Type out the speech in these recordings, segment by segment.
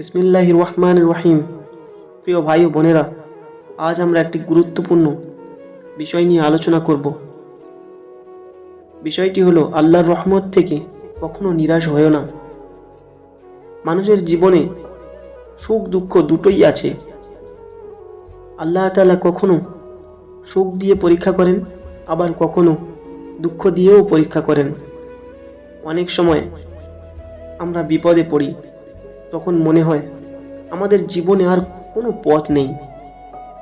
বিসমিল্লাহ রহমান রহিম প্রিয় ভাই ও বোনেরা, আজ আমরা একটি গুরুত্বপূর্ণ বিষয় নিয়ে আলোচনা করব। বিষয়টি হলো, আল্লাহর রহমত থেকে কখনো নিরাশ হয়েও না। মানুষের জীবনে সুখ দুঃখ দুটোই আছে। আল্লাহ তাআলা কখনো সুখ দিয়ে পরীক্ষা করেন, আবার কখনো দুঃখ দিয়েও পরীক্ষা করেন। অনেক সময় আমরা বিপদে পড়ি। তখন মনে হয় আমাদের জীবনে আর কোনো পথ নেই।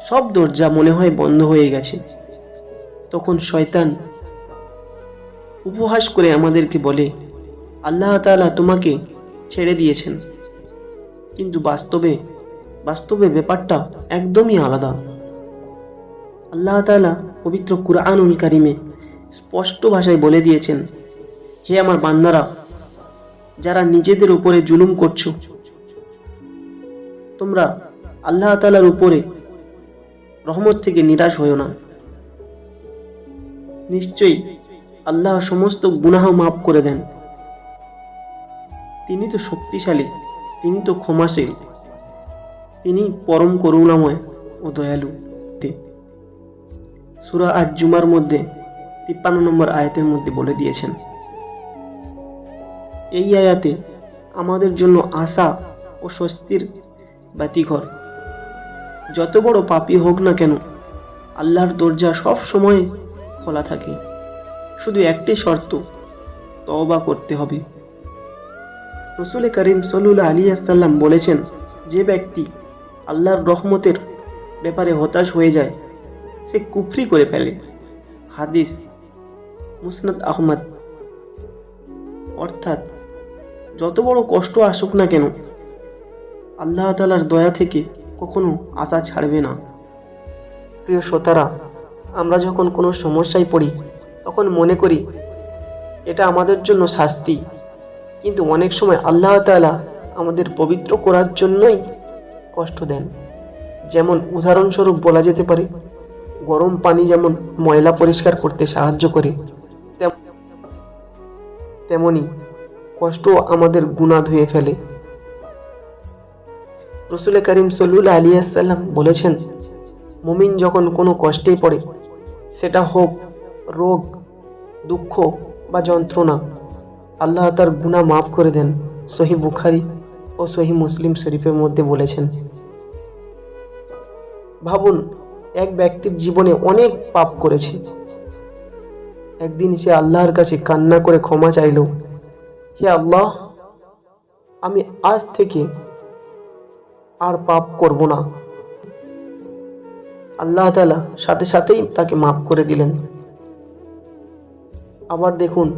সব দরজা মনে হয় বন্ধ হয়ে গেছে। তখন শয়তান উপহাস করে আমাদেরকে বলে, আল্লাহ তাআলা তোমাকে ছেড়ে দিয়েছেন। কিন্তু বাস্তবে বাস্তবে ব্যাপারটা একদমই আলাদা। আল্লাহ তাআলা পবিত্র কুরআনুল কারিমে স্পষ্ট ভাষায় বলে দিয়েছেন, হে আমার বান্দারা, যারা নিজেদের উপরে জুলুম করছ তোমরা আল্লাহ তালার উপরে রহমত থেকে নিরাশ হও না। নিশ্চয়ই আল্লাহ সমস্ত গুনাহ মাফ করে দেন। তিনি তো শক্তিশালী, তিনি তো ক্ষমাশীল, তিনি পরম করুণাময় ও দয়ালু। সুরা আজ জুমার মধ্যে তিপ্পান্ন নম্বর আয়াতের মধ্যে বলে দিয়েছেন, এই আয়াতে আমাদের জন্য আশা ও স্বস্তির বাতিঘর যত বড় পাপী হোক না কেন, আল্লাহর দরজা সব সময় খোলা থাকে। শুধু একটি শর্ত, তওবা করতে হবে। রসুল করিম সলুল্লা আলী আসাল্লাম বলেছেন, যে ব্যক্তি আল্লাহর রহমতের ব্যাপারে হতাশ হয়ে যায়, সে কুফরি করে ফেলে। হাদিস, মুসনাদ আহমদ। অর্থাৎ, যত বড় কষ্ট আসুক না কেন আল্লাহ তালার দয়া থেকে কখনো আশা ছাড়বে না। প্রিয় শ্রোতারা, আমরা যখন কোনো সমস্যায় পড়ি, তখন মনে করি এটা আমাদের জন্য শাস্তি। কিন্তু অনেক সময় আল্লাহ তালা আমাদের পবিত্র করার জন্যই কষ্ট দেন। যেমন উদাহরণস্বরূপ বলা যেতে পারে, গরম পানি যেমন ময়লা পরিষ্কার করতে সাহায্য করে তেম- তেমনি কষ্ট আমাদের গুণা ধুয়ে ফেলে। রসুল করিম সল্লুল্লাহ আলী আসাল্লাম বলেছেন, মুমিন যখন কোনো কষ্টে পড়ে, সেটা হোক, রোগ, দুঃখ বা যন্ত্রণা, আল্লাহ তার গুণা মাফ করে দেন, সহি বুখারি ও সহি মুসলিম শরীফের মধ্যে বলেছেন। ভাবুন, এক ব্যক্তির জীবনে অনেক পাপ করেছে। একদিন সে আল্লাহর কাছে কান্না করে ক্ষমা চাইল, হে আল্লাহ, আমি আজ থেকে আর পাপ করব না। আল্লাহ তালা সাথে সাথেই তাকে মাফ করে দিলেন। আবার দেখুন,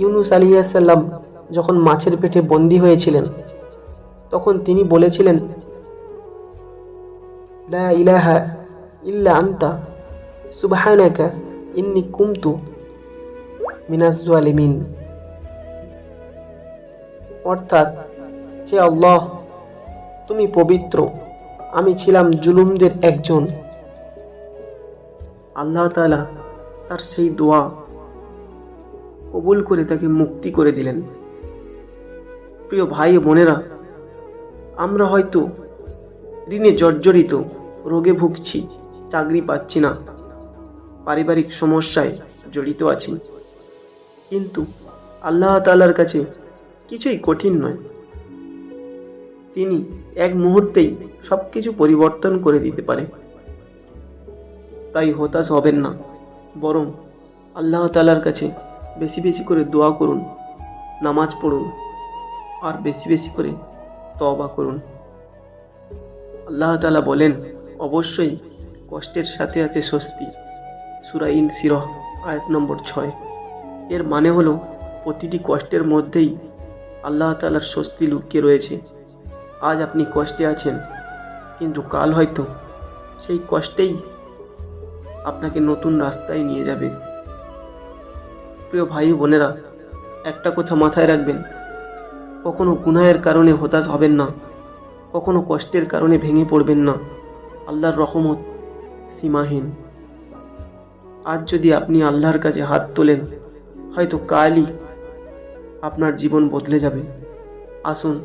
ইউনুস আলিয়াসাল্লাম যখন মাছের পেটে বন্দি হয়েছিলেন, তখন তিনি বলেছিলেন ইলাহা ইল্লা আন্তা ইন্নি কুমতু মিনাজ জালিমিন অর্থাৎ, হে আল্লাহ তুমি পবিত্র। আমি ছিলাম জুলুমদের একজন। আল্লাহ তাআলা তার সেই দোয়া কবুল করে তাকে মুক্তি করে দিলেন। প্রিয় ভাই বোনেরা, আমরা হয়তো ঋণে জর্জরিত, রোগে ভুগছি, চাকরি পাচ্ছি না, পারিবারিক সমস্যায় জড়িত আছি। কিন্তু আল্লাহ তাআলার কাছে কিছুই কঠিন নয়। তিনি এক মুহূর্তেই সব কিছু পরিবর্তন করে দিতে পারে। তাই হতাশ হবেন না। বরং আল্লাহ তালার কাছে বেশি বেশি করে দোয়া করুন, নামাজ পড়ুন, আর বেশি বেশি করে তওবা করুন। আল্লাহ তালা বলেন, অবশ্যই কষ্টের সাথে আছে স্বস্তি। সূরা ইন সিরহ, আয়াত নম্বর ছয়। এর মানে হলো, প্রতিটি কষ্টের মধ্যেই আল্লাহ তালার স্বস্তি লুকিয়ে রয়েছে। আজ আপনি কষ্টে আছেন, কিন্তু কাল হয়তো সেই কষ্টেই আপনাকে নতুন রাস্তায় নিয়ে যাবে। প্রিয় ভাই বোনেরা, একটা কথা মাথায় রাখবেন, কখনো গুনাহের কারণে হতাশ হবেন না, কখনো কষ্টের কারণে ভেঙে পড়বেন না, আল্লাহর রহমত সীমাহীন। আজ যদি আপনি আল্লাহর কাছে হাত তোলেন, হয়তো কালই আপনার জীবন বদলে যাবে। আসুন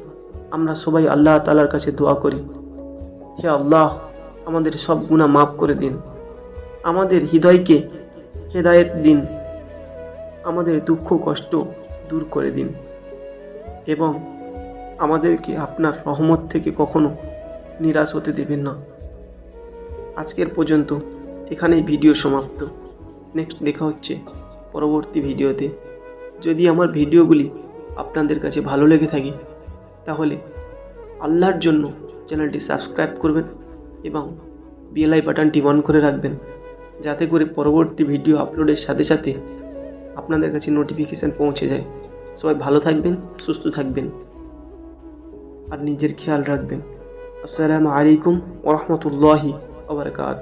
আমরা সবাই আল্লাহ তালার কাছে দোয়া করি। হে আল্লাহ, আমাদের সব গুণা মাফ করে দিন। আমাদের হৃদয়কে হেদায়েত দিন। আমাদের দুঃখ, কষ্ট দূর করে দিন। এবং আমাদেরকে আপনার রহমত থেকে কখনো নিরাশ হতে দেবেন না। আজকের পর্যন্ত এখানেই ভিডিও সমাপ্ত। নেক্সট দেখা হচ্ছে পরবর্তী ভিডিওতে। যদি আমার ভিডিওগুলি আপনাদের কাছে ভালো লেগে থাকে তাহলে আল্লাহর জন্য চ্যানেলটি সাবস্ক্রাইব করবেন এবং বিএলআই বাটনটি অন করে রাখবেন, যাতে করে পরবর্তী ভিডিও আপলোডের সাথে সাথে আপনাদের কাছে নোটিফিকেশান পৌঁছে যায়। সবাই ভালো থাকবেন, সুস্থ থাকবেন, আর নিজের খেয়াল রাখবেন। আসসালামু আলাইকুম ওরহমতুল্লাহি আবরকাত